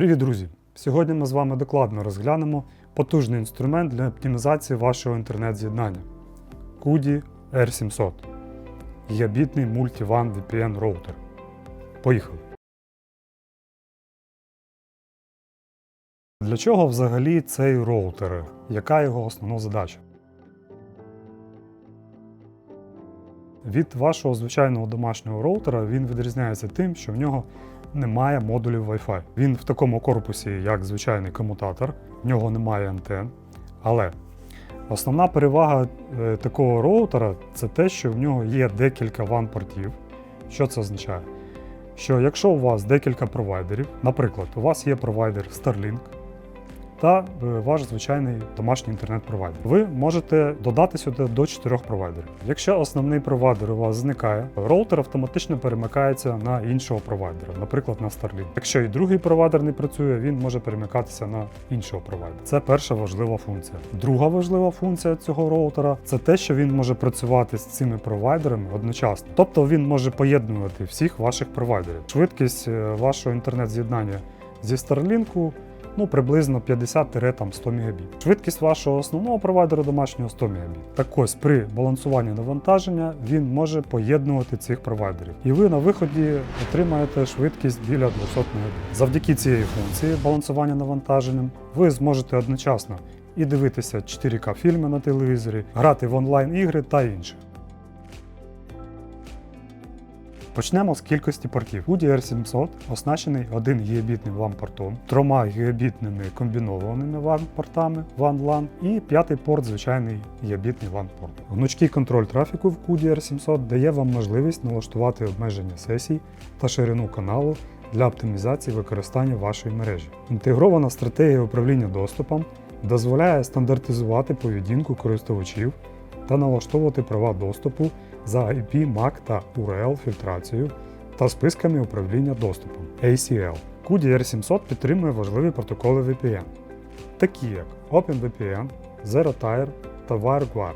Привіт, друзі! Сьогодні ми з вами докладно розглянемо потужний інструмент для оптимізації вашого інтернет-з'єднання QD R700 гігабітний Multivan VPN роутер. Поїхали! Для чого взагалі цей роутер? Яка його основна задача? Від вашого звичайного домашнього роутера він відрізняється тим, що в нього немає модулів Wi-Fi. Він в такому корпусі, як звичайний комутатор, в нього немає антен. Але основна перевага е, такого роутера це те, що в нього є декілька WAN-портів. Що це означає? Що якщо у вас декілька провайдерів, наприклад, у вас є провайдер Starlink та е, ваш звичайний домашній інтернет-провайдер, ви можете додати сюди до 4 провайдерів. Якщо основний провайдер у вас зникає, роутер автоматично перемикається на іншого провайдера, наприклад, на Starlink. Якщо і другий провайдер не працює, він може перемикатися на іншого провайдера. Це перша важлива функція. Друга важлива функція цього роутера це те, що він може працювати з цими провайдерами одночасно. Тобто він може поєднувати всіх ваших провайдерів. Швидкість е, вашого інтернет-з'єднання зі Starlink ну, приблизно 50-100 Мбіт. Швидкість вашого основного провайдера домашнього 100 Мбіт. Так ось при балансуванні навантаження він може поєднувати цих провайдерів. І ви на виході отримаєте швидкість біля 200 Мбіт. Завдяки цієї функції балансування навантаженням ви зможете одночасно і дивитися 4К фільми на телевізорі, грати в онлайн ігри та інше. Почнемо з кількості портів. UDI R700 оснащений 1 гігабітним WAN-портом, 3 гігабітними комбінованими WAN-портами WAN-LAN і п'ятий порт звичайний гігабітний WAN-порт. Гнучкий контроль трафіку в QD R700 дає вам можливість налаштувати обмеження сесій та ширину каналу для оптимізації використання вашої мережі. Інтегрована стратегія управління доступом дозволяє стандартизувати поведінку користувачів та налаштовувати права доступу за IP, MAC та URL фільтрацію та списками управління доступом ACL. QD R700 підтримує важливі протоколи VPN, такі як OpenVPN, ZeroTire та WireGuard.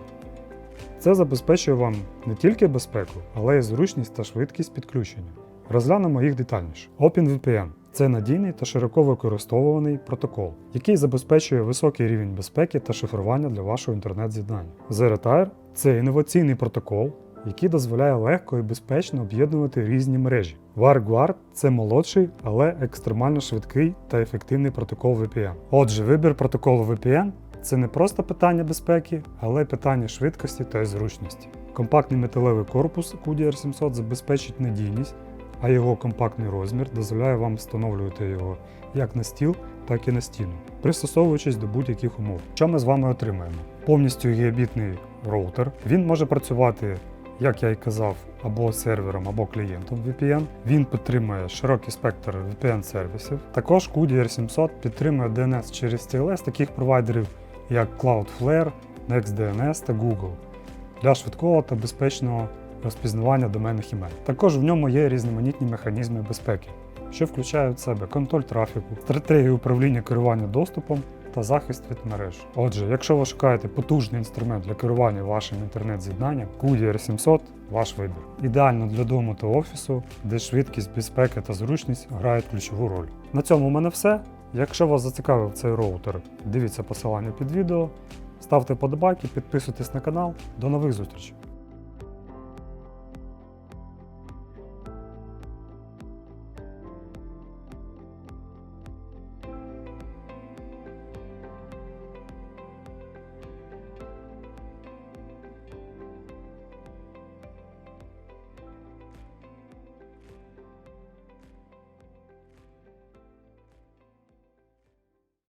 Це забезпечує вам не тільки безпеку, але й зручність та швидкість підключення. Розглянемо їх детальніше. OpenVPN це надійний та широко використовуваний протокол, який забезпечує високий рівень безпеки та шифрування для вашого інтернет-з'єднання. ZeroTire – це інноваційний протокол, який дозволяє легко і безпечно об'єднувати різні мережі. WireGuard – це молодший, але екстремально швидкий та ефективний протокол VPN. Отже, вибір протоколу VPN це не просто питання безпеки, але й питання швидкості та зручності. Компактний металевий корпус QDR700 забезпечить надійність, а його компактний розмір дозволяє вам встановлювати його як на стіл, так і на стіну, пристосовуючись до будь-яких умов. Що ми з вами отримаємо? Повністю гігабітний роутер. Він може працювати, як я і казав, або сервером, або клієнтом VPN. Він підтримує широкий спектр VPN-сервісів. Також QDR700 підтримує DNS через TLS таких провайдерів, як Cloudflare, NextDNS та Google для швидкого та безпечного розпізнавання доменних імен. Також в ньому є різноманітні механізми безпеки, що включають в себе контроль трафіку, стратегію управління керування доступом та захист від мереж. Отже, якщо ви шукаєте потужний інструмент для керування вашим інтернет-з'єднанням, QD R700 ваш вибір. Ідеально для дому та офісу, де швидкість, безпека та зручність грають ключову роль. На цьому в мене все. Якщо вас зацікавив цей роутер, дивіться посилання під відео, ставте подобайки, підписуйтесь на канал. До нових зустрічей!